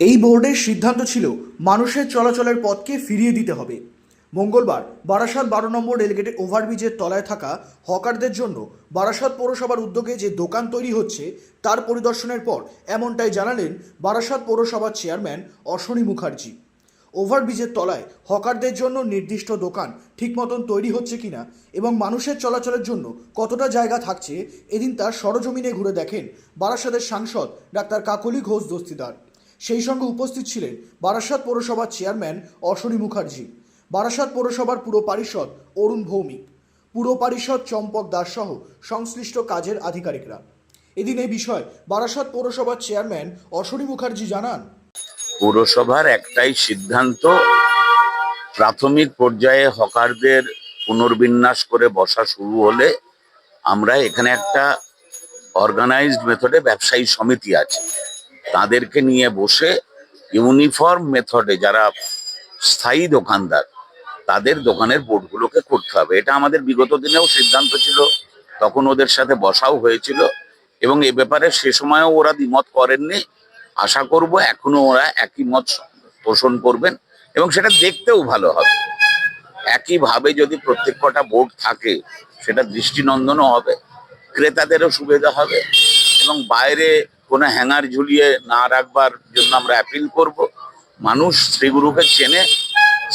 এই বোর্ডের সিদ্ধান্ত ছিল মানুষের চলাচলের পথকে ফিরিয়ে দিতে হবে। মঙ্গলবার বারাসাত বারো নম্বর রেলগেটের ওভারব্রিজের তলায় থাকা হকারদের জন্য বারাসাত পৌরসভার উদ্যোগে যে দোকান তৈরি হচ্ছে, তার পরিদর্শনের পর এমনটাই জানালেন বারাসাত পৌরসভার চেয়ারম্যান অশ্বনী মুখার্জি। ওভারব্রিজের তলায় হকারদের জন্য নির্দিষ্ট দোকান ঠিক মতন তৈরি হচ্ছে কিনা এবং মানুষের চলাচলের জন্য কতটা জায়গা থাকছে, এদিন তার সরজমিনে ঘুরে দেখেন বারাসাতের সাংসদ ডাক্তার কাকলি ঘোষ দস্তিদার। সেই সঙ্গে উপস্থিত ছিলেন বারাসাত পৌরসভার চেয়ারম্যান অশ্বনী মুখার্জি, বারাসাত পৌরসভার পুর পারিষদ অরুণ ভৌমিক, পুর পারিষদ চম্পক দাস সহ সংশ্লিষ্ট কাজের আধিকারিকরা। এদিন এই বিষয় বারাসাত পৌরসভার চেয়ারম্যান অশ্বনী মুখার্জি জানান। পৌরসভার একটাই সিদ্ধান্ত, প্রাথমিক পর্যায়ে হকারদের পুনর্বিন্যাস করে বসা শুরু হলে আমরা এখানে একটা অর্গানাইজড মেথডে ব্যবসায়ী সমিতি আছে। তাদেরকে নিয়ে বসে ইউনিফর্ম মেথডে যারা স্থায়ী দোকানদার, তাদের দোকানের বোর্ডগুলোকে করতে হবে। এটা আমাদের বিগত দিনেও সিদ্ধান্ত ছিল, তখন ওদের সাথে বসাও হয়েছিল এবং এ ব্যাপারে সে সময়ও ওরা দ্বিমত করেননি। আশা করব এখনও ওরা একই মত পোষণ করবেন এবং সেটা দেখতেও ভালো হবে। একইভাবে যদি প্রত্যেক কটা বোর্ড থাকে, সেটা দৃষ্টিনন্দনও হবে, ক্রেতাদেরও সুবিধা হবে এবং বাইরে কোনো হ্যাঙ্গার ঝুলিয়ে না রাখবার জন্য আমরা অ্যাপিল করব। মানুষ শ্রীগুরুকে চেনে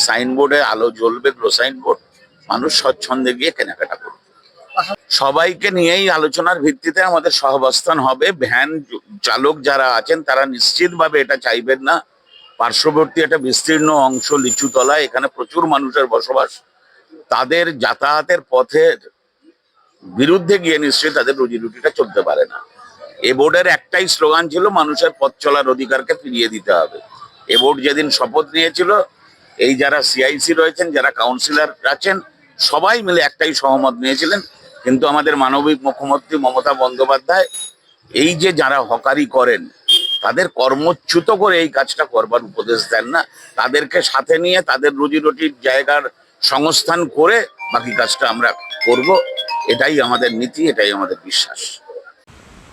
সাইনবোর্ডে আলো জ্বলবে গ্লো সাইনবোর্ড মানুষ স্বচ্ছন্দে গিয়ে কেনাকাটা করবে। সবাইকে নিয়েই আলোচনার ভিত্তিতে আমাদের সহাবস্থান হবে। ভ্যান চালক যারা আছেন, তারা নিশ্চিতভাবে এটা চাইবেন না। পার্শ্ববর্তী একটা বিস্তীর্ণ অংশ লিচুতলা এখানে প্রচুর মানুষের বসবাস। তাদের যাতায়াতের পথের বিরুদ্ধে গিয়ে নিশ্চয়ই তাদের রুজি রুটিটা চলতে পারে না। এ বোর্ডের একটাই স্লোগান ছিল, মানুষের পথ চলার অধিকারকে ফিরিয়ে দিতে হবে। এ বোর্ড যেদিন শপথ নিয়েছিল, এই যারা সিআইসি রয়েছেন, যারা কাউন্সিলর আছেন, সবাই মিলে একটাই সহমত নিয়েছিলেন। কিন্তু আমাদের মানবিক মুখ্যমন্ত্রী মমতা বন্দ্যোপাধ্যায়, এই যে যারা হকারি করেন, তাদের কর্মচ্যুত করে এই কাজটা করবার উপদেশ দেন না। তাদেরকে সাথে নিয়ে, তাদের রুজি রুটির জায়গার সংস্থান করে বাকি কাজটা আমরা করব। এটাই আমাদের নীতি, এটাই আমাদের বিশ্বাস।